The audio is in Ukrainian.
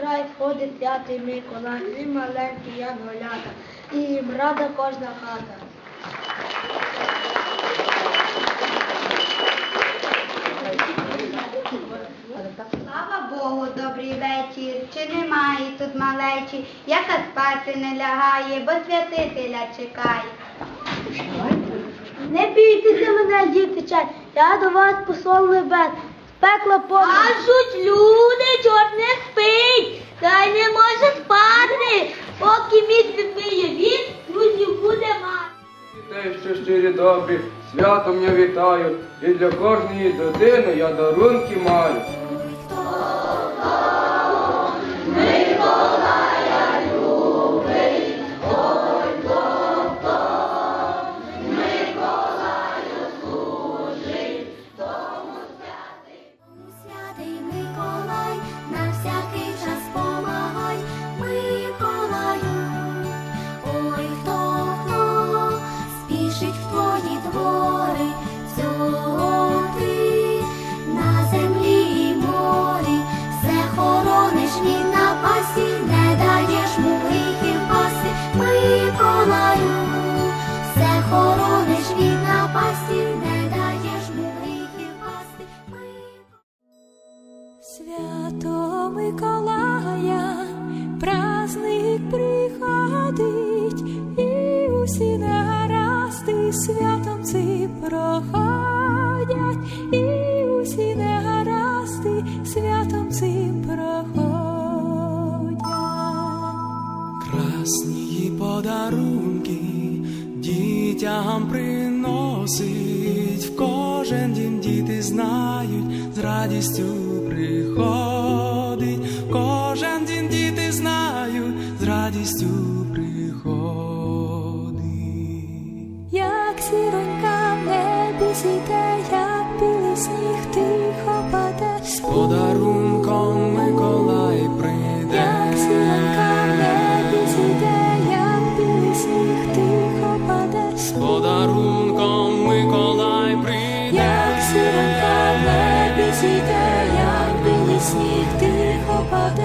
край ходить святий Миколай, і маленькі янголята, і їм рада кожна хата. Слава Богу, добрий вечір. Чи немає тут малечі, яка спати не лягає, бо святителя чекає. Не бійтеся мене, дівчат, я до вас послав небес. З повне. Кажуть люди, чорт не спить, та й не може спати. Поки місце вміє він, друзів буде мати. Дітей, що щирі добрі, святом я вітаю, і для кожної дитини я дарунки маю. Все хорониш від напасті, не даєш му гріхів пасти. Свято Миколая, праздник приходить, і усі негаразди святом цим проходять, і усі негаразди святом цим проходять. Красні подарунки дітям приносить, в кожен дім діти знають, з радістю приходить, в кожен дім діти знають, з радістю приходить. Як сіронька в небі як сіде, як білий сніг тихо паде.